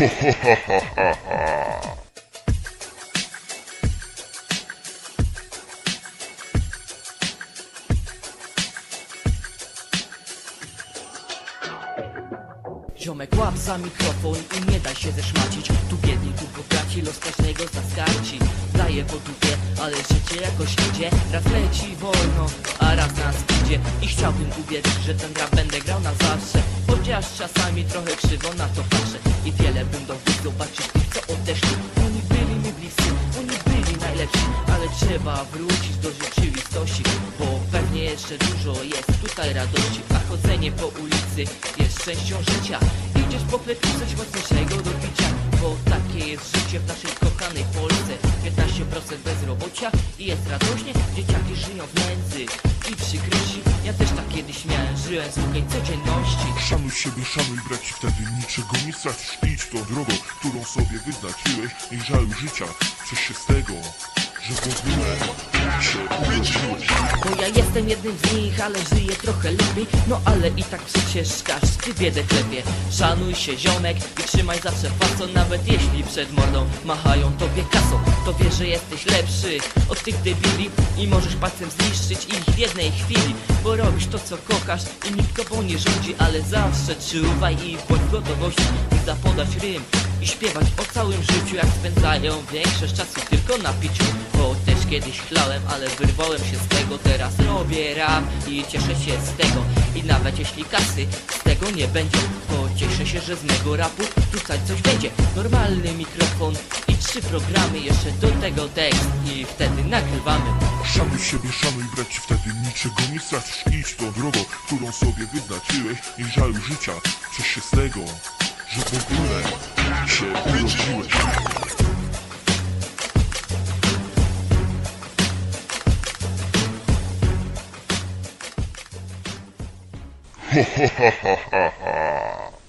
Ziomek łap za mikrofon i nie daj się zeszmacić. Tu biedni, tu bogaci, los każdego zaskarci. Daje po dupie, ale życie jakoś idzie. Raz leci wolno, a raz nas idzie. I chciałbym uwierzyć, że ten rap będę grał na zawsze. Chociaż czasami trochę krzywo na to patrzę I wiele bym dał zobaczyć tych, co odeszli. Oni byli mi bliscy, oni byli najlepsi Ale trzeba wrócić do rzeczywistości Bo pewnie jeszcze dużo jest tutaj radości. A chodzenie po ulicy jest częścią życia. Idziesz po plecy coś mocniejszego 15% bezrobocia i jest radośnie. Dzieciaki żyją w nędzy i przykrości Ja też tak kiedyś miałem, żyłem z długiej codzienności. Szanuj siebie, szanuj braci, wtedy niczego nie stracisz. Idź tą drogą, którą sobie wyznaczyłeś. Nie żaluj życia, coś się z tego, że w jestem jednym z nich, ale żyję trochę lepiej No ale i tak przecież każdy biedę klepie. Szanuj się ziomek i trzymaj zawsze fason Nawet jeśli przed mordą machają tobie kasą. To wiesz, że jesteś lepszy od tych debili I możesz palcem zniszczyć ich w jednej chwili Bo robisz to co kochasz i nikt tobą nie rządzi Ale zawsze czuwaj i bądź gotowości By zapodać rym i śpiewać o całym życiu Jak spędzają większość czasu tylko na piciu kiedyś chlałem, ale wyrwałem się z tego. Teraz robię rap i cieszę się z tego. I nawet jeśli kasy z tego nie będzie To cieszę się, że z mego rapu tutaj coś będzie. Normalny mikrofon i trzy programy Jeszcze do tego tekst. I wtedy nagrywamy. Szanuj siebie, szanuj braci, wtedy niczego nie stracisz. Idź tą drogą, którą sobie wyznaczyłeś. Nie żaluj życia, coś się z tego, że w ogóle się urodziłeś ha ha ha ha ha.